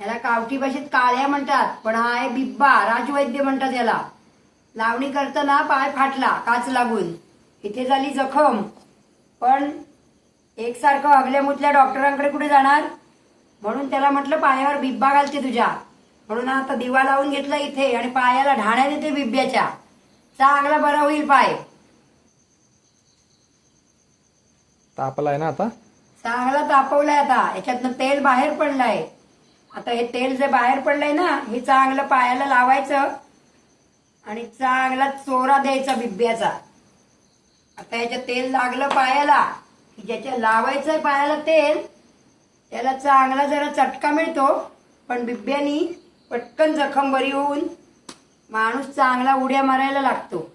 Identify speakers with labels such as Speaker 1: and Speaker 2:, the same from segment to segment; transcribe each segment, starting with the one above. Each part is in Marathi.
Speaker 1: ह्याला कावठी भाषेत काळ्या म्हणतात पण हा आहे बिब्बा राजवैद्य म्हणतात याला. लावणी करताना पाय फाटला काच लागून. इथे झाली जखम. पण एकसारखं हगल्या मुतल्या डॉक्टरांकडे कुठे जाणार? म्हणून त्याला म्हटलं पायावर बिब्बा घालते तुझ्या. म्हणून आता दिवा लावून घेतला इथे आणि पायाला ढाण्या देते बिब्ब्याच्या. चांगला बरा होईल पाय.
Speaker 2: तापलाय ना आता?
Speaker 1: चांगला तापवलाय आता. याच्यातनं तेल बाहेर पडलंय. आता हे तेल जे बाहेर पडलंय ना हे चांगलं पायाला लावायचं आणि चांगला चोरा द्यायचा बिब्याचा. आता ह्याच्या तेल लागलं पायाला की ज्याच्या लावायचंय पायाला तेल त्याला चांगला जरा चटका मिळतो पण बिब्यानी पटकन जखम बरी होऊन माणूस चांगला उड्या मारायला लागतो.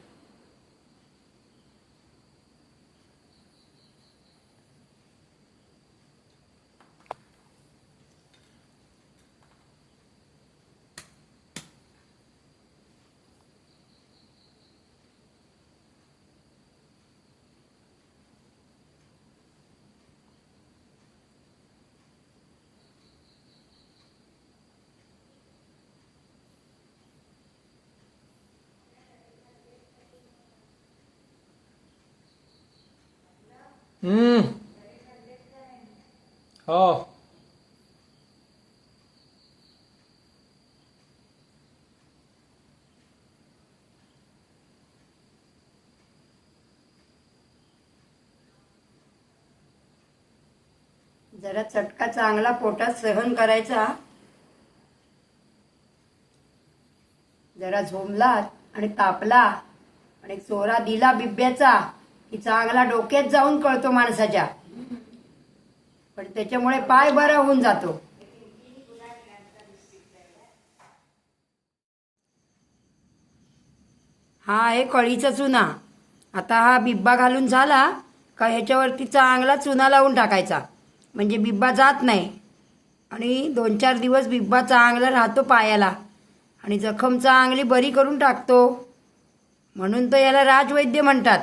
Speaker 2: हम्म. हो.
Speaker 1: जरा चटका चांगला पोटात सहन करायचा. जरा झोंबलात आणि तापला आणि चोरा दिला बिब्याचा. की चांगला डोक्यात जाऊन कळतो माणसाच्या. पण त्याच्यामुळे पाय बरा होऊन जातो. हा आहे कळीचा चुना. आता हा बिब्बा घालून झाला का ह्याच्यावरती चांगला चुना लावून टाकायचा. म्हणजे बिब्बा जात नाही. आणि दोन चार दिवस बिब्बा चांगला राहतो पायाला. आणि जखम चांगली बरी करून टाकतो. म्हणून तर याला राजवैद्य म्हणतात.